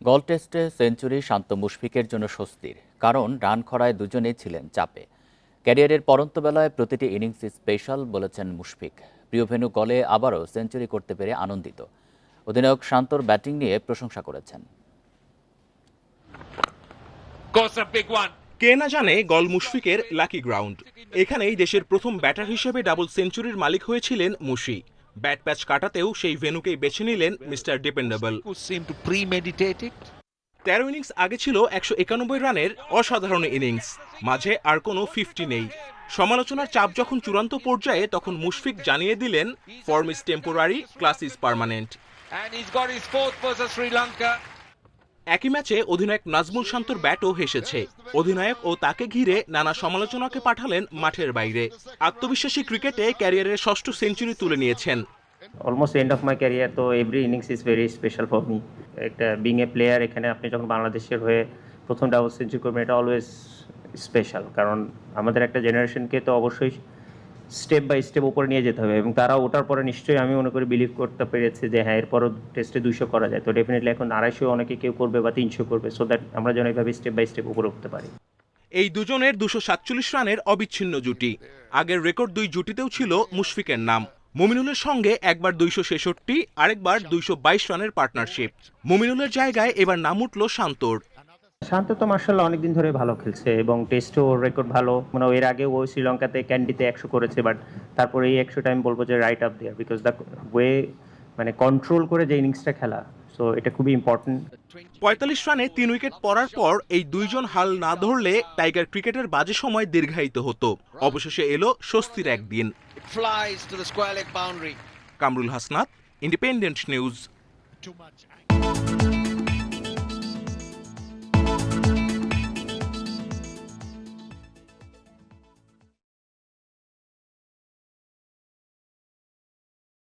গল টেস্টে সেঞ্চুরি শান্ত মুশফিকের জন্য স্বস্তির কারণ রান খরায় দুজনেই ছিলেন চাপে। ক্যারিয়ারের পরন্ত বেলায় প্রতিটি ইনিংস স্পেশাল বলেছেন মুশফিক। প্রিয় ভেনু গলে আবারও সেঞ্চুরি করতে পেরে আনন্দিত। অধিনায়ক শান্তর ব্যাটিং নিয়ে প্রশংসা করেছেন. কে না জানে গল মুশফিকের লাকি গ্রাউন্ড এখানেই দেশের প্রথম ব্যাটার হিসেবে ডাবল সেঞ্চুরির মালিক হয়েছিলেন মুশি। ব্যাট প্যাচ কাটাতেও সেই ভেনুকেই বেছে নিলেন মিস্টার ডিপেন্ডেবল। তেরো ইনিংস আগে ছিল একশো একানব্বই রানের অসাধারণ ইনিংস। মাঝে আর কোনো ফিফটি নেই। সমালোচনার চাপ যখন চূড়ান্ত পর্যায়ে তখন মুশফিক জানিয়ে দিলেন form is temporary class is permanent. একই ম্যাচে অধিনায়ক নাজমুল শান্তর ব্যাটও হেসেছে। অধিনায়ক ও তাকে ঘিরে নানা সমালোচনাকে পাঠালেন মাঠের বাইরে। আত্মবিশ্বাসী ক্রিকেটে ক্যারিয়ারের ষষ্ঠ সেঞ্চুরি তুলে নিয়েছেন। Almost end of my career তো every innings is very special for me একটা বিং এ প্লেয়ার এখানে আপনি যখন বাংলাদেশের হয়ে প্রথম ডাবল সেঞ্চুরি করবেন, এটা অলওয়েজ স্পেশাল কারণ আমাদের একটা জেনারেশনকে তো অবশ্যই স্টেপ বাই স্টেপ উপরে নিয়ে যেতে হবে এবং তারা ওটার পরে নিশ্চয়ই আমি মনে করি বিলিভ করতে পেরেছে যে হ্যাঁ এরপরও টেস্টে দুইশো করা যায়। তো ডেফিনেটলি এখন আড়াইশো অনেকে কেউ করবে বা তিনশো করবে সো দ্যাট আমরা যেন এইভাবে স্টেপ বাই স্টেপ উপরে উঠতে পারি। এই দুজনের দুশো সাতচল্লিশ রানের অবিচ্ছিন্ন জুটি। আগের রেকর্ড দুই জুটিতেও ছিল মুশফিকের নাম। মুমিনুলের সঙ্গে একবার দুইশো ছেষট্টি আরেকবার দুইশো বাইশ রানের পার্টনারশিপ মুমিনুলের জায়গায় এবার নাম উঠল শান্তর। শান্ত তো মার্শাল্লাহ অনেকদিন ধরে ভালো খেলছে এবং টেস্টও ওর রেকর্ড ভালো। মানে এর আগে ও শ্রীলঙ্কাতে ক্যান্ডিতে একশো করেছে বাট তারপরে এই একশোটা আমি বলব যে right up there because the way মানে কন্ট্রোল করে যে ইনিংসটা খেলা সো এটা খুবই ইম্পর্টেন্ট পঁয়তাল্লিশ রানে তিন উইকেট পড়ার পর এই দুইজন হাল না ধরলে টাইগার ক্রিকেটের বাজে সময় দীর্ঘায়িত হতো। অবশেষে এলো স্বস্তির একদিন। flies to the square leg boundary. Kamrul Hasnat, Independent News.